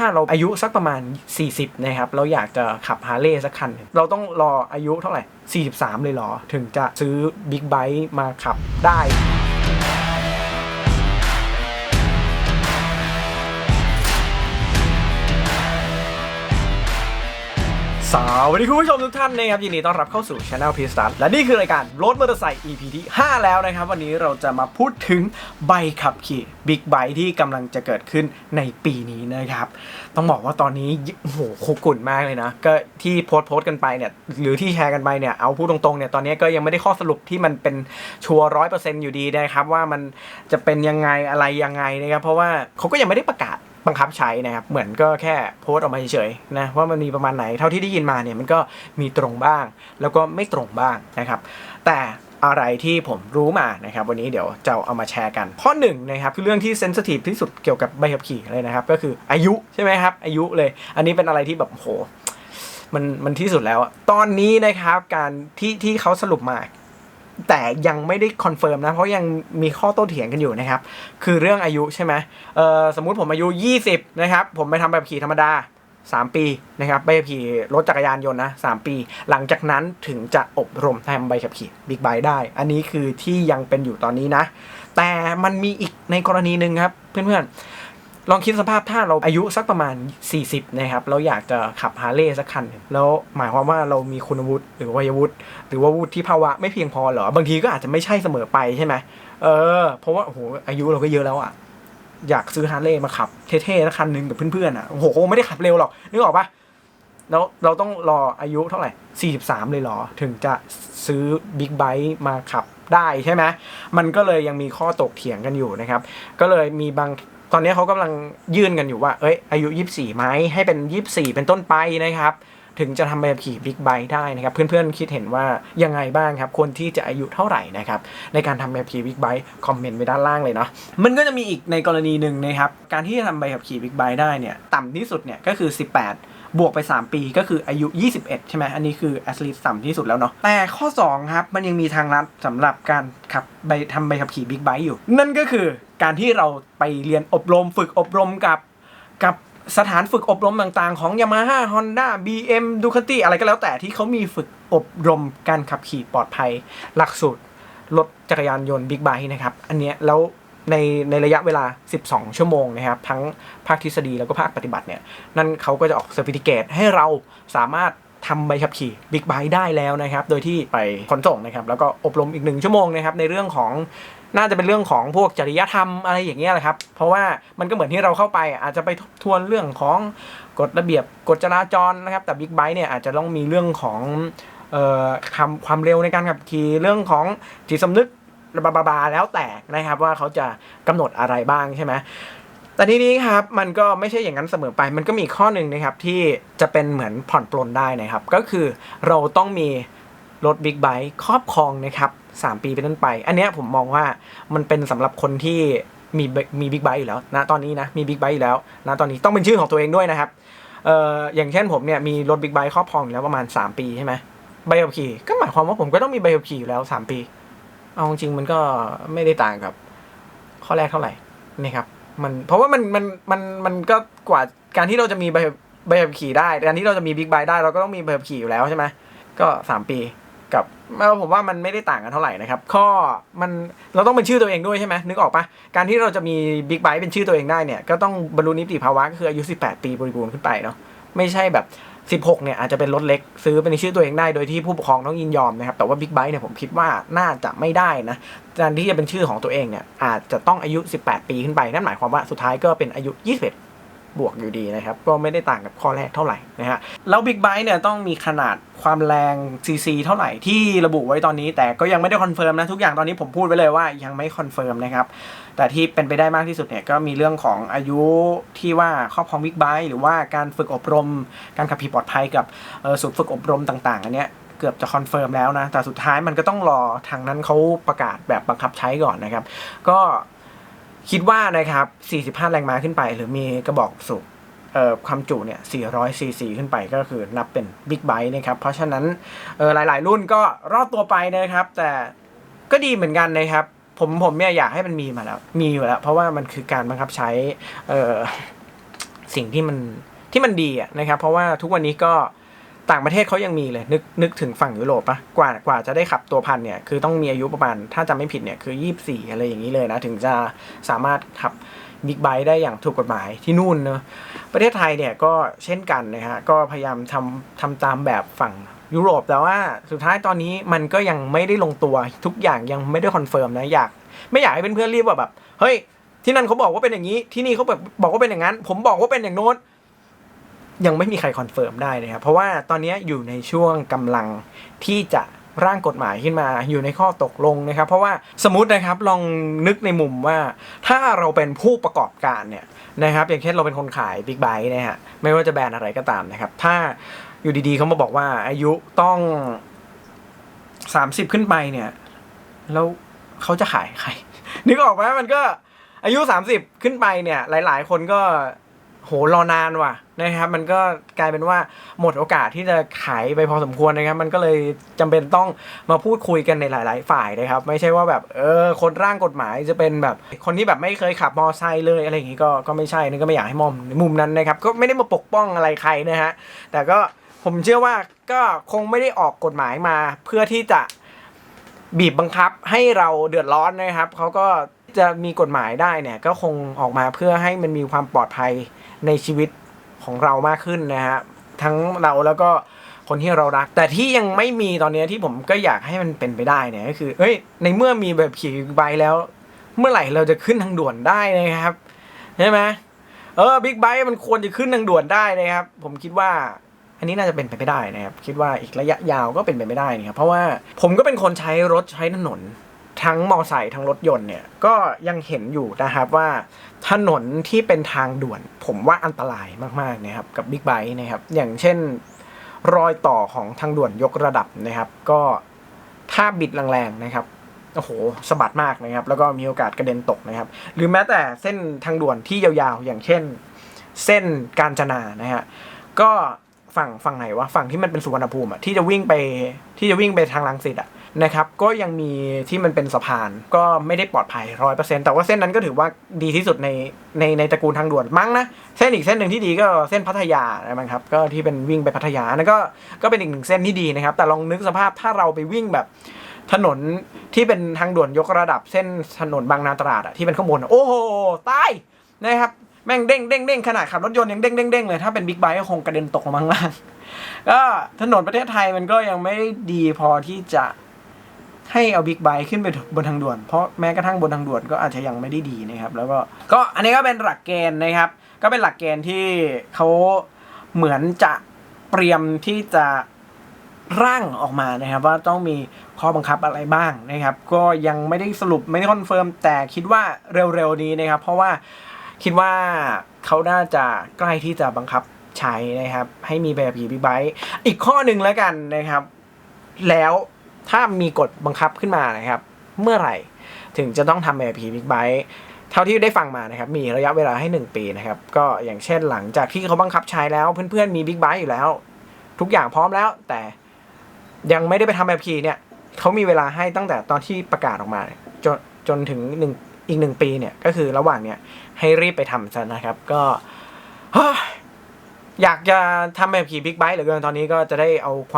ถ้าเราอายุสักประมาณ 40 นะครับ เราอยากจะขับฮาร์เลย์สักคัน เราต้องรออายุเท่าไหร่ 43 เลยเหรอ ถึงจะซื้อบิ๊กไบค์มาขับได้ สวัสดีคุณผู้ชมทุกท่านนะครับยินดีต้อนรับเข้าสู่ Channel p s t a r และนี่คือรายการรถมอเตอร์ไซค์ EP ที่ 5 แล้วนะครับ วันนี้เราจะมาพูดถึงใบขับขี่บิ๊กไบค์ที่กำลังจะเกิดขึ้นในปีนี้นะครับ ต้องบอกว่าตอนนี้โอ้โหคุกกุ่นมากเลยนะ ก็ที่โพสต์โพสต์กันไปเนี่ยหรือที่แชร์กันไปเนี่ยเอาพูดตรงๆเนี่ยตอนนี้ก็ยังไม่ได้ข้อสรุปที่มันเป็นชัวร์ร้อยเปอร์เซ็นต์อยู่ดีนะครับว่ามันจะเป็นยังไงอะไรยังไงนะครับเพราะว่าเขาก็ยังไม่ได้ประกาศ บังคับใช้นะครับ เหมือนก็แค่โพสต์ออกมาเฉยๆนะว่ามันมีประมาณไหนเท่าที่ได้ยินมาเนี่ยมันก็มีตรงบ้าง แล้วก็ไม่ตรงบ้างนะครับ แต่อะไรที่ผมรู้มานะครับ วันนี้เดี๋ยวจะเอามาแชร์กันข้อหนึ่งนะครับคือเรื่องที่เซนซิทีฟที่สุดเกี่ยวกับใบขับขี่เลยนะครับ ก็คืออายุใช่ไหมครับ อายุเลย อันนี้เป็นอะไรที่แบบโหมันมันที่สุดแล้ว ตอนนี้นะครับการที่ที่เขาสรุปมา แต่ยังไม่ได้คอนเฟิร์มนะ เพราะยังมีข้อโต้เถียงกันอยู่นะครับ คือเรื่องอายุใช่ไหมเออสมมุติผมอายุ 20 นะครับ ผมไปทำแบบขี่ธรรมดา 3 ปีนะครับใบขับขี่รถจักรยานยนต์นะ 3 ปี หลังจากนั้นถึงจะอบรมทำใบขับขี่บิ๊กไบค์ได้ อันนี้คือที่ยังเป็นอยู่ตอนนี้นะ แต่มันมีอีกในกรณีหนึ่งครับเพื่อนๆ ลองคิดสภาพถ้าเราอายุสักประมาณ 40 นะครับ เราอยากจะขับฮาร์เลย์สักคัน แล้วหมายความว่าเรามีคุณวุฒิหรือวัยวุฒิหรือว่าวุฒิภาวะไม่เพียงพอเหรอ บางทีก็อาจจะไม่ใช่เสมอไปใช่ไหมเออ เพราะว่าโอ้โหอายุเราก็เยอะแล้วอะอยากซื้อฮาร์เลย์มาขับเท่ๆสักคันหนึ่งกับเพื่อนๆอะโอ้โหคงไม่ได้ขับเร็วหรอกนึกออกปะแล้วเราต้องรออายุเท่าไหร่ 43 เลยเหรอ ถึงจะซื้อบิ๊กไบค์มาขับได้ใช่ไหมมันก็เลยยังมีข้อตกเถียงกันอยู่นะครับ ก็เลยมีบาง ตอนนี้เขากำลังยื่นกันอยู่ว่า เอ้ย อายุ 24ไหมให้เป็น 24 เป็นต้นไปนะครับ ถึงจะทำใบขับขี่บิ๊กไบค์ได้นะครับ เพื่อนๆคิดเห็นว่ายังไงบ้างครับ คนที่จะอายุเท่าไหร่นะครับ ในการทำใบขับขี่บิ๊กไบค์คอมเมนต์ไว้ด้านล่างเลยเนาะ มันก็จะมีอีกในกรณีหนึ่งนะครับ การที่จะทำใบขับขี่บิ๊กไบค์ได้เนี่ย ต่ำที่สุดเนี่ยก็คือ 18บวกไป 3 ปีก็คืออายุ 21 ใช่ไหมอันนี้คือแอสลีต่ำที่สุดแล้วเนาะแต่ข้อ 2 ครับ มันยังมีทางลัดสำหรับการขับใบทำใบขับขี่บิ๊กไบค์อยู่ นั่นก็คือ การที่เราไปเรียนอบรมฝึกอบรมกับกับสถานฝึกอบรมต่างๆ ของ Yamaha Honda BM Ducati อะไรก็แล้วแต่ที่เขามีฝึกอบรมการขับขี่ปลอดภัย หลักสูตรรถจักรยานยนต์บิ๊กไบค์นะครับ อันเนี้ยแล้วในในระยะเวลา 12 ชั่วโมงนะครับ ทั้งภาคทฤษฎีแล้วก็ภาคปฏิบัติเนี่ย นั่นเขาก็จะออกเซอร์ติฟิเคตให้เราสามารถทำใบขับขี่บิ๊กไบค์ได้แล้วนะครับ โดยที่ไปขนส่งนะครับ แล้วก็อบรมอีกหนึ่งชั่วโมงนะครับ ในเรื่องของ น่าจะเป็นเรื่องของพวกจริยธรรมอะไรอย่างเงี้ยแหละครับ เพราะว่ามันก็เหมือนที่เราเข้าไป อาจจะไปทบทวนเรื่องของกฎระเบียบกฎจราจรนะครับ แต่บิ๊กไบค์เนี่ยอาจจะต้องมีเรื่องของออคำความเร็วในการขับขี่เรื่องของจิตสำนึกบาบาแล้วแต่นะครับว่าเขาจะกำหนดอะไรบ้างใช่ไหมแต่ทีนี้ครับมันก็ไม่ใช่อย่างนั้นเสมอไป มันก็มีข้อหนึ่งนะครับที่จะเป็นเหมือนผ่อนปลนได้นะครับ ก็คือเราต้องมีรถบิ๊กไบค์ครอบครองนะครับ 3 ปีเป็นต้นไป อันเนี้ยผมมองว่ามันเป็นสำหรับคนที่มีมีบิ๊กไบค์อยู่แล้วนะตอนนี้นะมีบิ๊กไบค์อยู่แล้วนะตอนนี้ต้องเป็นชื่อของตัวเองด้วยนะครับเอ่ออย่างเช่นผมเนี่ยมีรถบิ๊กไบค์ครอบครองอยู่แล้วประมาณ 3 ปีใช่ไหมใบขับขี่ก็หมายความว่าผมก็ต้องมีใบขับขี่อยู่แล้ว 3 ปี เอาจริงๆมันก็ไม่ได้ต่างกับข้อแรกเท่าไหร่นะครับมันเพราะว่ามันมันมันมันก็กว่าการที่เราจะมีใบใบขับขี่ได้การที่เราจะมีบิ๊กไบค์ได้เราก็ต้องมีใบขับขี่อยู่แล้วใช่ไหมก็สามปี กับเออผมว่ามันไม่ได้ต่างกันเท่าไหร่นะครับข้อมันเราต้องเป็นชื่อตัวเองด้วยใช่ไหมนึกออกปะการที่เราจะมีบิ๊กไบค์เป็นชื่อตัวเองได้เนี่ยก็ต้องบรรลุนิติภาวะก็คืออายุ 18 ปีบริบูรณ์ขึ้นไปเนาะไม่ใช่แบบ 16 เนี่ยอาจจะเป็นรถเล็กซื้อเป็นชื่อตัวเองได้โดยที่ผู้ปกครองต้องยินยอมนะครับ แต่ว่าบิ๊กไบค์เนี่ยผมคิดว่าน่าจะไม่ได้นะการที่จะเป็นชื่อของตัวเองเนี่ยอาจจะต้องอายุ 18 ปีขึ้นไปนั่นหมายความว่าสุดท้ายก็เป็นอายุ 21 บวกอยู่ดีนะครับ ก็ไม่ได้ต่างกับข้อแรกเท่าไหร่นะฮะ แล้วบิ๊กไบค์เนี่ยต้องมีขนาดความแรงซีซีเท่าไหร่ที่ระบุไว้ตอนนี้ แต่ก็ยังไม่ได้คอนเฟิร์มนะ ทุกอย่างตอนนี้ผมพูดไว้เลยว่ายังไม่คอนเฟิร์มนะครับ แต่ที่เป็นไปได้มากที่สุดเนี่ยก็มีเรื่องของอายุที่ว่าครอบครองบิ๊กไบค์หรือว่าการฝึกอบรม การขับขี่ปลอดภัยกับเอ่อศูนย์ฝึกอบรมต่างๆอันเนี้ยเกือบจะคอนเฟิร์มแล้วนะ แต่สุดท้ายมันก็ต้องรอทางนั้นเขาประกาศแบบบังคับใช้ก่อนนะครับ ก็ คิดว่านะครับ 45 แรงม้าขึ้นไป หรือมีกระบอกสูบความจุเนี่ย 400 ซีซีขึ้นไปก็คือนับเป็นบิ๊กไบค์นะครับ เพราะฉะนั้นหลาย ๆ รุ่นก็รอดตัวไปนะครับ แต่ก็ดีเหมือนกันนะครับ ผมผมเนี่ยอยากให้มันมีมาแล้ว มีอยู่แล้ว เพราะว่ามันคือการบังคับใช้สิ่งที่มันที่มันดีนะครับ เพราะว่าทุกวันนี้ก็ ต่างประเทศเขายังมีเลย นึกนึกถึงฝั่งยุโรปปะกว่ากว่าจะได้ขับตัวพันเนี่ย คือต้องมีอายุประมาณ ถ้าจำไม่ผิดเนี่ย คือ 24 อะไรอย่างนี้เลยนะ ถึงจะสามารถขับบิ๊กไบค์ได้อย่างถูกกฎหมายที่นู่นเนอะประเทศไทยเนี่ยก็เช่นกันนะฮะ ก็พยายามทำทำตามแบบฝั่งยุโรป แต่ว่าสุดท้ายตอนนี้มันก็ยังไม่ได้ลงตัวทุกอย่างยังไม่ได้คอนเฟิร์มนะอยาก ไม่อยากให้เพื่อนๆรีบว่าแบบเฮ้ยที่นั่นเขาบอกว่าเป็นอย่างนี้ที่นี่เขาแบบบอกว่าเป็นอย่างนั้น ผมบอกว่าเป็นอย่างโน้น ยังไม่มีใครคอนเฟิร์มได้นะครับเพราะว่าตอนนี้อยู่ในช่วงกำลังที่จะร่างกฎหมายขึ้นมาอยู่ในข้อตกลงนะครับ เพราะว่าสมมตินะครับลองนึกในมุมว่าถ้าเราเป็นผู้ประกอบการเนี่ยนะครับ อย่างเช่นเราเป็นคนขายบิ๊กไบค์นะฮะไม่ว่าจะแบรนด์อะไรก็ตามนะครับ ถ้าอยู่ดีๆเขามาบอกว่าอายุต้องสามสิบขึ้นไปเนี่ยแล้วเขาจะขายใครนึกออกไหมมันก็อายุ 30 ขึ้นไปเนี่ย หลาย ๆ คนก็ โหรอนานว่ะนะครับ มันก็กลายเป็นว่าหมดโอกาสที่จะขายไปพอสมควรนะครับ มันก็เลยจำเป็นต้องมาพูดคุยกันในหลาย ๆ ฝ่ายนะครับ ไม่ใช่ว่าแบบเออคนร่างกฎหมายจะเป็นแบบคนที่แบบไม่เคยขับมอไซค์เลยอะไรอย่างงี้ก็ก็ไม่ใช่นี่ก็ไม่อยากให้มองในมุมนั้นนะครับ ก็ไม่ได้มาปกป้องอะไรใครนะฮะแต่ก็ผมเชื่อว่าก็คงไม่ได้ออกกฎหมายมา เพื่อที่จะบีบบังคับให้เราเดือดร้อนนะครับเขาก็ จะมีกฎหมายได้เนี่ยก็คงออกมาเพื่อให้มันมีความปลอดภัยในชีวิตของเรามากขึ้นนะฮะทั้งเราแล้วก็คนที่เรารัก แต่ที่ยังไม่มีตอนนี้ที่ผมก็อยากให้มันเป็นไปได้เนี่ยก็คือเอ้ยในเมื่อมีแบบขี่ใบค์แล้ว เมื่อไหร่เราจะขึ้นทางด่วนได้นะครับใช่ไหมเออบิ๊กไบค์มันควรจะขึ้นทางด่วนได้นะครับ ผมคิดว่า อันนี้น่าจะเป็นไปไม่ได้นะครับ คิดว่าอีกระยะยาวก็เป็นไปไม่ได้นะครับเพราะว่าผมก็เป็นคนใช้รถใช้ถนน ทั้งมอไซค์ทั้งรถยนต์เนี่ยก็ยังเห็นอยู่นะครับว่าถนนที่เป็นทางด่วนผมว่าอันตรายมากๆนะครับกับบิ๊กไบค์นะครับอย่างเช่นรอยต่อของทางด่วนยกระดับนะครับ ก็ถ้าบิดแรงๆนะครับโอ้โหสะบัดมากนะครับ แล้วก็มีโอกาสกระเด็นตกนะครับ หรือแม้แต่เส้นทางด่วนที่ยาวๆ อย่างเช่น เส้นกาญจนานะฮะก็ฝั่งฝั่งไหนวะฝั่งที่มันเป็นสุวรรณภูมิอะที่จะวิ่งไปที่จะวิ่งไปทางลังสิตอะ นะครับก็ยังมีที่มันเป็นสะพานก็ไม่ได้ปลอดภัยร้อยเปอร์เซ็นต์แต่ว่าเส้นนั้นก็ถือว่าดีที่สุดในในในตระกูลทางด่วนมั้งนะเส้นอีกเส้นหนึ่งที่ดีก็เส้นพัทยานะมั้งครับก็ที่เป็นวิ่งไปพัทยานั่นก็ก็เป็นอีกหนึ่งเส้นที่ดีนะครับ แต่ลองนึกสภาพถ้าเราไปวิ่งแบบถนนที่เป็นทางด่วนยกระดับเส้นถนนบางนาตราดอะที่เป็นข้างบนโอ้โหตายนะครับแม่งเด้งเด้งเด้งขนาดขับรถยนต์ยังเด้งเด้งเด้งเลยถ้าเป็นบิ๊กไบค์ก็คงกระเด็นตกลงมาข้างล่างก็ถนนประเทศไทยมันก็ยังไม่ดีพอที่จะ ให้เอาบิ๊กไบค์ขึ้นไปบนทางด่วน เพราะแม้กระทั่งบนทางด่วนก็อาจจะยังไม่ได้ดีนะครับ แล้วก็ก็อันนี้ก็เป็นหลักเกณฑ์นะครับ ก็เป็นหลักเกณฑ์ที่เขาเหมือนจะเตรียมที่จะร่างออกมานะครับว่าต้องมีข้อบังคับอะไรบ้างนะครับ ก็ยังไม่ได้สรุปไม่ได้คอนเฟิร์มแต่คิดว่าเร็วๆนี้นะครับ เพราะว่าคิดว่าเขาน่าจะใกล้ที่จะบังคับใช้นะครับ ให้มีแบบขี่บิ๊กไบค์อีกข้อหนึ่งแล้วกันนะครับ แล้ว ถ้ามีกฎบังคับขึ้นมานะครับ เมื่อไหร่ถึงจะต้องทำแบบขี่บิ๊กไบค์เท่าที่ได้ฟังมานะครับ มีระยะเวลาให้ 1 ปีนะครับ ก็อย่างเช่นหลังจากที่เขาบังคับใช้แล้วเพื่อนๆมีบิ๊กไบค์อยู่แล้ว ทุกอย่างพร้อมแล้ว แต่ยังไม่ได้ไปทำแบบขี่เนี่ยเขามีเวลาให้ตั้งแต่ตอนที่ประกาศออกมา จนจนถึงหนึ่งอีกหนึ่งปีเนี่ยก็คือระหว่างเนี่ยให้รีบไปทำซะนะครับ ก็อยากจะทำแบบขี่บิ๊กไบค์เหลือเกินตอนนี้ก็จะได้เอาความ